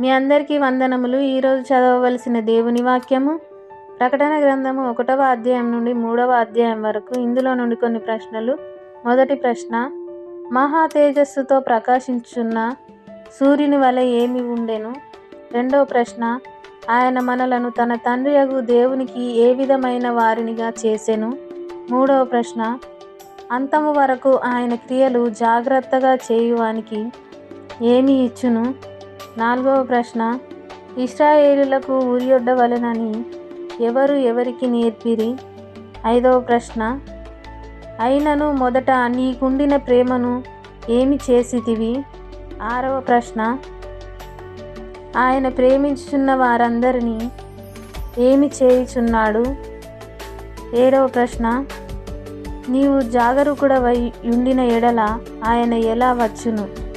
మీ అందరికీ వందనములు. ఈరోజు చదవవలసిన దేవుని వాక్యము ప్రకటన గ్రంథము ఒకటవ అధ్యాయం నుండి మూడవ అధ్యాయం వరకు. ఇందులో నుండి కొన్ని ప్రశ్నలు. మొదటి ప్రశ్న మహా తేజస్సుతో ప్రకాశించున్న సూర్యుని వలె ఏమి ఉండెను? రెండవ ప్రశ్న ఆయన మనలను తన తండ్రి అగు దేవునికి ఏ విధమైన వారినిగా చేసెను? మూడవ ప్రశ్న అంతము వరకు ఆయన క్రియలు జాగ్రత్తగా చేయువానికి ఏమి ఇచ్చును? నాలుగవ ప్రశ్న. ఇస్రాయేలులకు ఉరియొడ్డవలెనని ఎవరు ఎవరికి నేర్పిరి? ఐదవ ప్రశ్న. అయినను మొదట నీకుండిన ప్రేమను ఏమి చేసితివి? ఆరవ ప్రశ్న. ఆయన ప్రేమించుచున్న వారందరినీ ఏమి చేయుచున్నాడు? ఏడవ ప్రశ్న. నీవు జాగరూకుడవై ఉండిన ఎడల ఆయన ఎలా వచ్చును?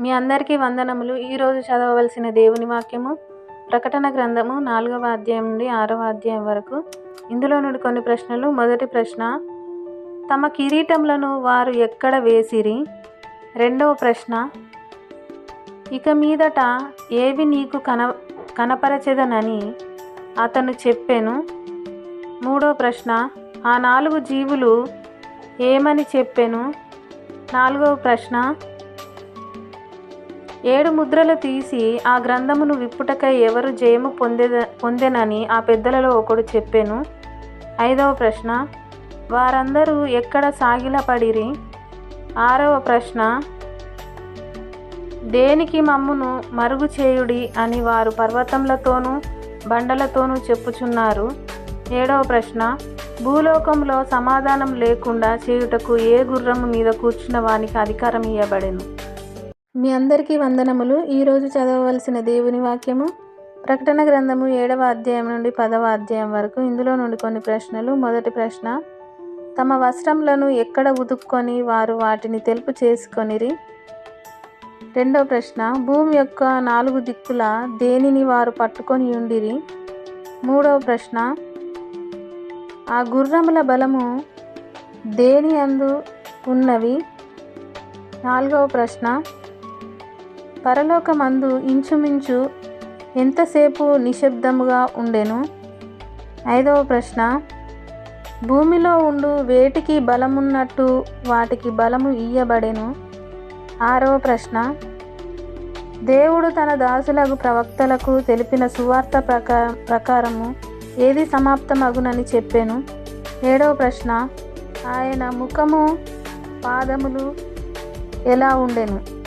మీ అందరికీ వందనములు. ఈరోజు చదవవలసిన దేవుని వాక్యము ప్రకటన గ్రంథము నాలుగవ అధ్యాయం నుండి ఆరవ అధ్యాయం వరకు. ఇందులో నుండి కొన్ని ప్రశ్నలు. మొదటి ప్రశ్న తమ కిరీటములను వారు ఎక్కడ వేసిరి? రెండవ ప్రశ్న ఇక మీదట ఏవి నీకు కన కనపరచెదనని అతను చెప్పాను. మూడో ప్రశ్న ఆ నాలుగు జీవులు ఏమని చెప్పాను? నాలుగవ ప్రశ్న ఏడు ముద్రలు తీసి ఆ గ్రంథమును విప్పుటకై ఎవరు జయము పొందేద పొందెనని ఆ పెద్దలలో ఒకడు చెప్పాను. ఐదవ ప్రశ్న వారందరూ ఎక్కడ సాగిలపడిరి? ఆరవ ప్రశ్న దేనికి మమ్మును మరుగు చేయుడి అని వారు పర్వతములతోనూ బండలతోనూ చెప్పుచున్నారు. ఏడవ ప్రశ్న భూలోకంలో సమాధానం లేకుండా చేయుటకు ఏ గుర్రము మీద కూర్చున్న వానికి అధికారం ఇవ్వబడెను మీ అందరికీ వందనములు. ఈరోజు చదవవలసిన దేవుని వాక్యము ప్రకటన గ్రంథము ఏడవ అధ్యాయం నుండి పదవ అధ్యాయం వరకు. ఇందులో నుండి కొన్ని ప్రశ్నలు. మొదటి ప్రశ్న తమ వస్త్రములను ఎక్కడ ఉతుక్కొని వారు వాటిని తెలుపు చేసుకొనిరి? రెండవ ప్రశ్న భూమి యొక్క నాలుగు దిక్కుల దేనిని వారు పట్టుకొని ఉండిరి? మూడవ ప్రశ్న ఆ గుర్రముల బలము దేని అందు ఉన్నవి? నాలుగవ ప్రశ్న పరలోకమందు ఇంచుమించు ఎంతసేపు నిశ్శబ్దముగా ఉండెను? ఐదవ ప్రశ్న. భూమిలో ఉండు వేటికి బలమున్నట్టు వాటికి బలము ఇయ్యబడెను? ఆరవ ప్రశ్న. దేవుడు తన దాసులకు ప్రవక్తలకు తెలిపిన సువార్త ప్రకా ప్రకారము ఏది సమాప్తమగునని చెప్పాను? ఏడవ ప్రశ్న. ఆయన ముఖము పాదములు ఎలా ఉండెను?